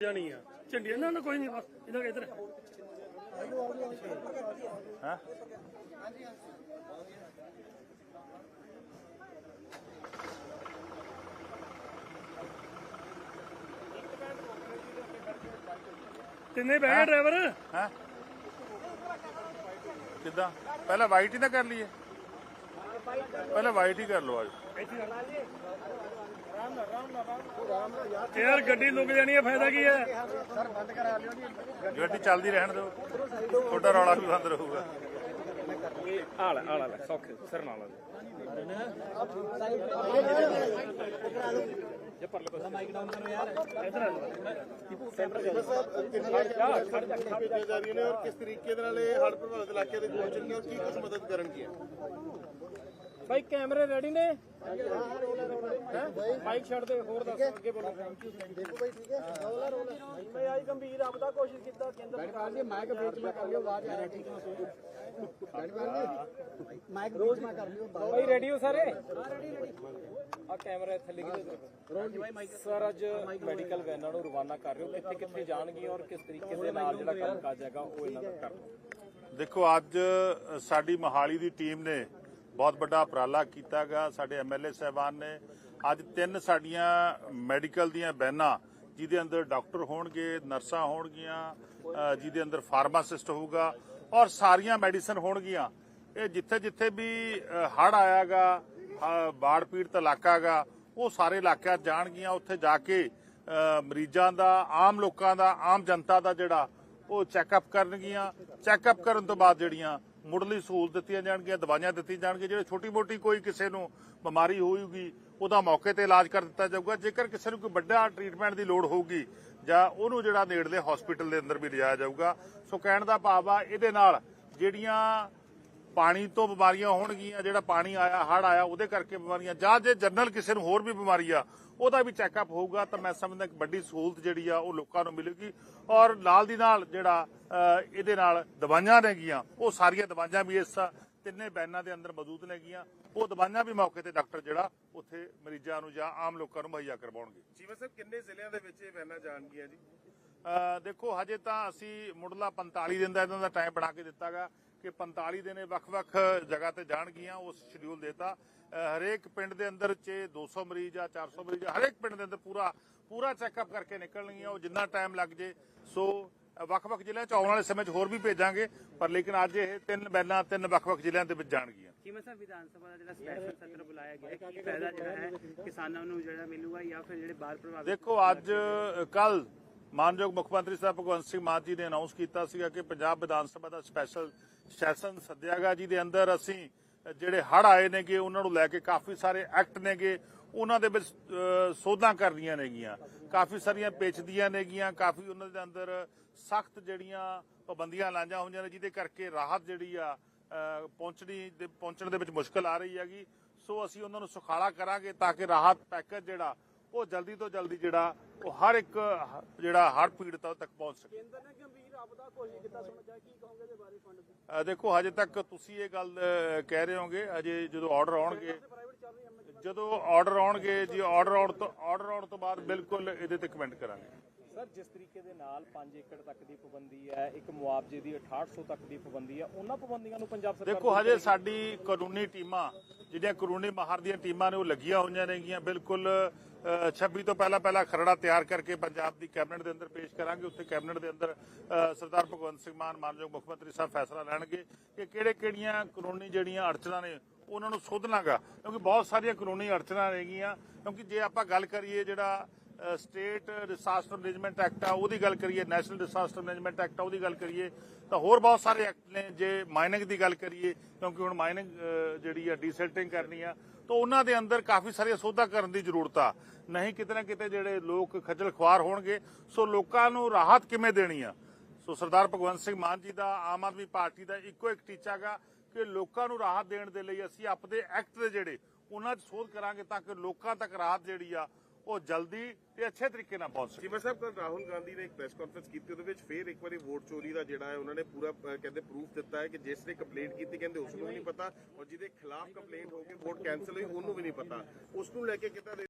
ਜਾਣੀ ਆ। ਝੰਡੀਆਂ ਨਾ ਨਾ ਕੋਈ ਨਹੀਂ ਬਸ ਇਧਰ ਇਧਰ। ਹਾਂ? ਤਿੰਨੇ ਬਹਿ ਗਏ ਡਰਾਈਵਰ? ਹਾਂ? ਕਿੱਦਾਂ? ਪਹਿਲਾਂ ਵਾਈਟ ਹੀ ਨਾ ਕਰ ਲਈਏ। ਪਹਿਲਾਂ ਵਾਈਟ ਹੀ ਕਰ ਲਓ ਅੱਜ। ਯਾਰ ਗੱਡੀ ਲੁਕ ਜਾਣੀ ਆ ਫਾਇਦਾ ਕੀ ਹੈ ਗੱਡੀ ਚੱਲਦੀ ਰਹਿਣ ਦਿਓ। ਤੁਹਾਡਾ ਰੌਲਾ ਵੀ ਬੰਦ ਰਹੂਗਾ। ਆਲਾ ਆਲਾ ਸੌਖੇ ਸਿਰ ਨਾਲ ਭੇਜੀਆਂ ਜਾ ਰਹੀਆਂ ਨੇ ਔਰ ਕਿਸ ਤਰੀਕੇ ਦੇ ਨਾਲ ਇਹ ਹੜ੍ਹ ਪ੍ਰਭਾਵਿਤ ਇਲਾਕੇ ਦੇ ਪਹੁੰਚਣਗੇ ਔਰ ਕੀ ਕੁਝ ਮਦਦ ਕਰਨਗੀਆਂ ਭਾਈ ਕੈਮਰੇ ਰੈਡੀ ਨੇ? ਮਾਈਕ ਛੱਡ ਦੇ ਹੋਰ ਦੱਸ ਅੱਗੇ ਬੋਲੋ। ਦੇਖੋ ਭਾਈ ਠੀਕ ਹੈ ਰੋਲਾ ਰੋਲਾ ਮੈਂ ਆਈ ਗੰਭੀਰ ਆਪਦਾ ਕੋਸ਼ਿਸ਼ ਕੀਤਾ ਕੇਂਦਰ ਸਰਕਾਰ ਜੀ ਮਾਈਕ ਵਿੱਚ ਮੈਂ ਕਰ ਲਿਓ ਆਵਾਜ਼ ਆ ਰਹੀ ਹੈ। ਮਾਈਕ ਰੋਜ਼ ਮੈਂ ਕਰ ਲਿਓ ਭਾਈ ਰੈਡੀ ਹੋ ਸਾਰੇ? ਆ ਕੈਮਰਾ ਥੱਲੇ ਕਿਤੇ ਸਰ ਅੱਜ ਮੈਡੀਕਲ ਵੈਨਾਂ ਨੂੰ ਰਵਾਨਾ ਕਰ ਰਹੇ ਹੋ। ਕਿੱਥੇ ਕਿੱਥੇ ਜਾਣਗੀਆਂ ਔਰ ਕਿਸ ਤਰੀਕੇ ਦੇ ਨਾਲ ਜਿਹੜਾ ਕੰਮ ਕਾਜ ਹੈਗਾ ਉਹ ਇਹਨਾਂ ਦਾ ਕਰਨਾ ਦੇਖੋ ਅੱਜ ਸਾਡੀ ਮਹਾਲੀ ਦੀ ਟੀਮ ਨੇ ਬਹੁਤ ਵੱਡਾ ਉਪਰਾਲਾ ਕੀਤਾਗਾ ਸਾਡੇ ਐਮਐਲਏ ਸਾਹਿਬਾਨ ਨੇ ਅੱਜ ਤਿੰਨ ਸਾਡੀਆਂ ਮੈਡੀਕਲ ਦੀਆਂ ਬੈਨਾਂ ਜਿਹਦੇ ਅੰਦਰ ਡਾਕਟਰ ਹੋਣਗੇ, ਨਰਸਾਂ ਹੋਣਗੀਆਂ ਜਿਹਦੇ ਅੰਦਰ ਫਾਰਮਾਸਿਸਟ ਹੋਊਗਾ ਔਰ ਸਾਰੀਆਂ ਮੈਡੀਸਨ ਹੋਣਗੀਆਂ। ਇਹ ਜਿੱਥੇ ਜਿੱਥੇ ਵੀ ਹੜ ਆਇਆਗਾ ਬਾੜ ਪੀੜਤ ਇਲਾਕਾਗਾ, ਉਹ ਸਾਰੇ ਇਲਾਕਿਆਂ ਜਾਣਗੀਆਂ। ਉੱਥੇ ਜਾ ਕੇ ਮਰੀਜ਼ਾਂ ਦਾ, ਆਮ ਲੋਕਾਂ ਦਾ, ਆਮ ਜਨਤਾ ਦਾ ਜਿਹੜਾ, ਉਹ ਚੈੱਕਅਪ ਕਰਨਗੀਆਂ। ਚੈੱਕਅਪ ਕਰਨ ਤੋਂ ਬਾਅਦ ਜਿਹੜੀਆਂ ਮੁੱਢਲੀ ਸਹੂਲਤ ਦਿੱਤੀਆਂ ਜਾਣਗੀਆਂ, ਦਵਾਈਆਂ ਦਿੱਤੀਆਂ ਜਾਣਗੀਆਂ, ਜਿਹੜੇ ਛੋਟੀ ਮੋਟੀ ਕੋਈ ਕਿਸੇ ਨੂੰ ਬਿਮਾਰੀ ਹੋਊਗੀ, ਉਹਦਾ ਮੌਕੇ ਤੇ ਇਲਾਜ ਕਰ ਦਿੱਤਾ ਜਾਊਗਾ। ਜੇਕਰ ਕਿਸੇ ਨੂੰ ਕੋਈ ਵੱਡਾ ਟ੍ਰੀਟਮੈਂਟ ਦੀ ਲੋੜ ਹੋਊਗੀ, ਜਾਂ ਉਹਨੂੰ ਜਿਹੜਾ ਨੇੜਲੇ ਹਸਪੀਟਲ ਦੇ ਅੰਦਰ ਵੀ ਲਿਜਾਇਆ ਜਾਊਗਾ। ਸੋ ਕਹਿਣ ਦਾ ਭਾਵ ਆ, ਇਹਦੇ ਨਾਲ ਜਿਹੜੀਆਂ ਪਾਣੀ ਤੋਂ ਬਿਮਾਰੀਆਂ ਹੋਣਗੀਆਂ ਜਿਹੜਾ ਪਾਣੀ ਆਇਆ ਹੜ ਆਇਆ ਉਹਦੇ ਕਰਕੇ ਬਿਮਾਰੀਆਂ। ਜਾਂ ਜੇ ਜਨਰਲ ਕਿਸੇ ਨੂੰ ਹੋਰ ਵੀ ਬਿਮਾਰੀ ਆ ਉਹਦਾ ਵੀ ਚੈੱਕਅਪ ਹੋਊਗਾ ਤਾਂ ਮੈਂ ਸਮਝਦਾ ਕਿ ਵੱਡੀ ਸਹੂਲਤ ਜਿਹੜੀ ਆ ਉਹ ਲੋਕਾਂ ਨੂੰ ਮਿਲੇਗੀ। ਔਰ ਨਾਲ ਦੀ ਨਾਲ ਜਿਹੜਾ ਇਹਦੇ ਨਾਲ ਦਵਾਈਆਂ ਨੇਗੀਆਂ ਉਹ ਸਾਰੀਆਂ ਦਵਾਈਆਂ ਵੀ ਇਸ ਤਿੰਨੇ ਬੈਨਾਂ ਦੇ ਅੰਦਰ ਮੌਜੂਦ ਨੇਗੀਆਂ। ਉਹ ਦਵਾਈਆਂ ਵੀ ਮੌਕੇ ਤੇ ਡਾਕਟਰ ਜਿਹੜਾ ਉੱਥੇ ਮਰੀਜ਼ਾਂ ਨੂੰ ਜਾਂ ਆਮ ਲੋਕਾਂ ਨੂੰ ਮੁਹੱਈਆ ਕਰਵਾਉਣਗੇ। ਜੀਵਨ ਸਾਹਿਬ ਕਿੰਨੇ ਜ਼ਿਲ੍ਹਿਆਂ ਦੇ ਵਿੱਚ ਇਹ ਵੈਨਾਂ ਜਾਣਗੀਆਂ ਜੀ? ਦੇਖੋ ਹਜੇ ਤਾਂ ਅਸੀਂ ਮੁੱਢਲਾ 45 ਦਿਨ ਦਾ ਇਹਨਾਂ ਦਾ ਟਾਈਮ ਬਣਾ ਕੇ ਦਿੱਤਾਗਾ। ਕਿ 45 ਦਿਨ ਵੱਖ-ਵੱਖ ਜਗ੍ਹਾ ਤੇ ਜਾਣਗੀਆਂ ਉਸ ਸ਼ਡਿਊਲ ਦੇਤਾ ਹਰੇਕ ਪਿੰਡ ਦੇ ਅੰਦਰ ਚ 200 ਮਰੀਜ਼ ਆ 400 ਮਰੀਜ਼ ਆ ਹਰੇਕ ਪਿੰਡ ਦੇ ਅੰਦਰ ਪੂਰਾ ਪੂਰਾ ਚੈੱਕਅਪ ਕਰਕੇ ਨਿਕਲਣਗੀਆਂ ਉਹ ਜਿੰਨਾ ਟਾਈਮ ਲੱਗ ਜੇ। ਸੋ ਵੱਖ-ਵੱਖ ਜ਼ਿਲ੍ਹਿਆਂ ਚ ਆਉਣ ਵਾਲੇ ਸਮੇਂ 'ਚ ਹੋਰ ਵੀ ਭੇਜਾਂਗੇ ਪਰ ਲੇਕਿਨ ਅੱਜ ਇਹ ਤਿੰਨ ਬੈਨਾਂ ਤਿੰਨ ਵੱਖ-ਵੱਖ ਜ਼ਿਲ੍ਹਿਆਂ ਦੇ ਵਿੱਚ ਜਾਣਗੀਆਂ। ਕਿਵੇਂ ਸਰ ਵਿਧਾਨ ਸਭਾ ਦਾ ਜਿਹੜਾ ਸਪੈਸ਼ਲ ਸੱਤਰ ਬੁਲਾਇਆ ਗਿਆ ਹੈ, ਕੀ ਫਾਇਦਾ ਜਿਹੜਾ ਹੈ ਕਿਸਾਨਾਂ ਨੂੰ ਜਿਹੜਾ ਮਿਲੂਗਾ ਜਾਂ ਫਿਰ ਜਿਹੜੇ ਬਾਹਰ ਪ੍ਰਭਾਵਿਤ ਦੇਖੋ ਅੱਜ ਕੱਲ ਮਾਨਯੋਗ ਮੁੱਖ ਮੰਤਰੀ ਸਾਹਿਬ ਭਗਵੰਤ ਸਿੰਘ ਮਾਨ ਜੀ ਨੇ ਅਨਾਉਂਸ ਕੀਤਾ ਸੀਗਾ ਕਿ ਪੰਜਾਬ ਵਿਧਾਨ ਸਭਾ ਦਾ ਸਪੈਸ਼ਲ ਸੈਸ਼ਨ ਸੱਦਿਆਗਾ ਜਿਹਦੇ ਅੰਦਰ। ਅਸੀਂ ਜਿਹੜੇ ਹੜ ਆਏ ਨੇਗੇ, ਉਹਨਾਂ ਨੂੰ ਲੈ ਕੇ ਕਾਫੀ ਸਾਰੇ ਐਕਟ ਨੇਗੇ। ਉਹਨਾਂ ਦੇ ਵਿੱਚ ਸੋਧਾਂ ਕਰਨੀਆਂ ਨੇਗੀਆਂ। ਕਾਫੀ ਸਾਰੀਆਂ ਪੇਚਦੀਆਂ ਨੇਗੀਆਂ। ਕਾਫੀ ਉਹਨਾਂ ਦੇ ਅੰਦਰ ਸਖਤ ਜਿਹੜੀਆਂ ਪਾਬੰਦੀਆਂ ਲਾਈਆਂ ਹੋਈਆਂ ਨੇ, ਜਿਹਦੇ ਕਰਕੇ ਰਾਹਤ ਜਿਹੜੀ ਆ ਪਹੁੰਚਣੀ ਦੇ, ਪਹੁੰਚਣ ਦੇ ਵਿੱਚ ਮੁਸ਼ਕਲ ਆ ਰਹੀ ਹੈਗੀ। ਸੋ ਅਸੀਂ ਉਹਨਾਂ ਨੂੰ ਸੁਖਾਲਾ ਕਰਾਂਗੇ ਤਾਂ ਕਿ ਰਾਹਤ ਪੈਕੇਜ ਜਿਹੜਾ ਉਹ ਜਲਦੀ ਤੋਂ ਜਲਦੀ ਜਿਹੜਾ ਉਹ ਹਰ ਇੱਕ ਜਿਹੜਾ ਹੜ੍ਹ ਪੀੜਤਾਂ ਤੱਕ ਪਹੁੰਚ ਸਕੇ। ਕੇਂਦਰ ਨੇ ਗੰਭੀਰ ਆਪਦਾ ਕੋਸ਼ਿਸ਼ ਕੀਤਾ। ਸੁਣ ਜਾ ਕੀ ਕਹੋਗੇ ਦੇ ਬਾਰੇ ਫੰਡ ਦੀ। ਅ, ਦੇਖੋ ਹਜੇ ਤੱਕ ਤੁਸੀਂ ਇਹ ਗੱਲ ਕਹਿ ਰਹੇ ਹੋਗੇ ਅਜੇ ਜਦੋਂ ਆਰਡਰ ਆਉਣਗੇ ਜਦੋਂ ਆਰਡਰ ਆਉਣਗੇ ਜੀ ਆਰਡਰ ਆਉਣ ਤੋਂ ਆਰਡਰ ਆਉਣ ਤੋਂ ਬਾਅਦ ਬਿਲਕੁਲ ਇਹਦੇ ਤੇ ਕਮੈਂਟ ਕਰਾਂਗੇ। ਸਰ ਜਿਸ ਤਰੀਕੇ ਦੇ ਨਾਲ 5 ਏਕੜ ਤੱਕ ਦੀ ਪਾਬੰਦੀ ਹੈ ਇੱਕ ਮੁਆਵਜ਼ੇ ਦੀ 6800 ਤੱਕ ਦੀ ਪਾਬੰਦੀ ਹੈ ਉਹਨਾਂ ਪਾਬੰਦੀਆਂ ਨੂੰ ਪੰਜਾਬ ਸਰਕਾਰ ਦੇਖੋ ਹਜੇ ਸਾਡੀ ਕਾਨੂੰਨੀ ਟੀਮਾਂ ਜਿਹੜੀਆਂ ਕਾਨੂੰਨੀ ਮਾਹਰ ਦੀਆਂ ਟੀਮਾਂ ਨੇ ਉਹ ਲੱਗੀਆਂ ਹੋਈਆਂ ਨੇਗੀਆਂ ਬਿਲਕੁਲ 26 ਤੋਂ ਪਹਿਲਾਂ ਪਹਿਲਾਂ ਖਰੜਾ ਤਿਆਰ ਕਰਕੇ ਪੰਜਾਬ ਦੀ ਕੈਬਨਿਟ ਦੇ ਅੰਦਰ ਪੇਸ਼ ਕਰਾਂਗੇ। ਉੱਥੇ ਕੈਬਨਿਟ ਦੇ ਅੰਦਰ ਸਰਦਾਰ ਭਗਵੰਤ ਸਿੰਘ ਮਾਨ, ਮਾਨਯੋਗ ਮੁੱਖ ਮੰਤਰੀ ਸਾਹਿਬ ਫੈਸਲਾ ਲੈਣਗੇ ਕਿ ਕਿਹੜੇ ਕਿਹੜੀਆਂ ਕਾਨੂੰਨੀ ਜਿਹੜੀਆਂ ਅੜਚਣਾਂ ਨੇ, ਉਹਨਾਂ ਨੂੰ ਸੋਧਣਾਗਾ। ਕਿਉਂਕਿ ਬਹੁਤ ਸਾਰੀਆਂ ਕਾਨੂੰਨੀ ਅੜਚਨਾ ਰਹਿ ਗਈਆਂ। ਕਿਉਂਕਿ ਜੇ ਆਪਾਂ ਗੱਲ ਕਰੀਏ ਜਿਹੜਾ ਸਟੇਟ ਡਿਸਾਸਟਰ ਮੈਨੇਜਮੈਂਟ ਐਕਟ ਆ, ਉਹਦੀ ਗੱਲ ਕਰੀਏ ਨੈਸ਼ਨਲ ਡਿਸਾਸਟਰ ਮੈਨੇਜਮੈਂਟ ਐਕਟ ਆ, ਉਹਦੀ ਗੱਲ ਕਰੀਏ, ਤਾਂ ਹੋਰ ਬਹੁਤ ਸਾਰੇ ਐਕਟ ਨੇ, ਜੇ ਮਾਈਨਿੰਗ ਦੀ ਗੱਲ ਕਰੀਏ, ਕਿਉਂਕਿ ਹੁਣ ਮਾਈਨਿੰਗ ਜਿਹੜੀ ਆ ਡੀਸੈਲਟਿੰਗ ਕਰਨੀ ਆ, ਤਾਂ ਉਹਨਾਂ ਦੇ ਅੰਦਰ ਕਾਫੀ ਸਾਰੀਆਂ ਸੋਧਾਂ ਕਰਨ ਦੀ ਜ਼ਰੂਰਤ ਆ। ਨਹੀਂ ਕਿਤੇ ਨਾ ਕਿਤੇ ਜਿਹੜੇ ਲੋਕ ਖੱਜਲ ਖੁਆਰ ਹੋਣਗੇ, ਸੋ ਲੋਕਾਂ ਨੂੰ ਰਾਹਤ ਕਿਵੇਂ ਦੇਣੀ ਆ? ਸੋ ਸਰਦਾਰ ਭਗਵੰਤ ਸਿੰਘ ਮਾਨ ਜੀ ਦਾ, ਆਮ ਆਦਮੀ ਪਾਰਟੀ ਦਾ ਇੱਕੋ ਇੱਕ ਟੀਚਾ ਗਾ ਕਿ ਲੋਕਾਂ ਨੂੰ ਰਾਹਤ ਦੇਣ ਦੇ ਲਈ ਅਸੀਂ ਆਪਣੇ ਐਕਟ ਦੇ ਜਿਹੜੇ, ਉਹਨਾਂ 'ਚ ਸੋਧ ਕਰਾਂਗੇ ਤਾਂ ਕਿ ਲੋਕਾਂ ਤੱਕ ਰਾਹਤ ਜਿਹੜੀ ਆ ਉਹ ਜਲਦੀ ਤੇ ਅੱਛੇ ਤਰੀਕੇ ਨਾਲ ਪਹੁੰਚ ਸਕੇ। ਜੀਵਨ ਸਾਹਿਬ ਕੱਲ ਰਾਹੁਲ ਗਾਂਧੀ ਨੇ ਇੱਕ ਪ੍ਰੈਸ ਕਾਨਫਰੰਸ ਕੀਤੀ, ਉਹਦੇ ਵਿੱਚ ਫੇਰ ਇੱਕ ਵਾਰੀ ਵੋਟ ਚੋਰੀ ਦਾ ਜਿਹੜਾ ਹੈ, ਉਹਨਾਂ ਨੇ ਪੂਰਾ ਕਹਿੰਦੇ ਪ੍ਰੂਫ ਦਿੱਤਾ ਹੈ ਕਿ ਜਿਸ ਨੇ ਕੰਪਲੇਂਟ ਕੀਤੀ, ਕਹਿੰਦੇ ਉਸ ਨੂੰ ਵੀ ਨਹੀਂ ਪਤਾ, ਔਰ ਜਿਹਦੇ ਖਿਲਾਫ ਕੰਪਲੇਂਟ ਹੋ ਕੇ ਵੋਟ ਕੈਨਸਲ ਹੋਈ, ਉਹਨੂੰ ਵੀ ਨਹੀਂ ਪਤਾ। ਉਸ ਨੂੰ ਲੈ ਕੇ ਕਿਤਾ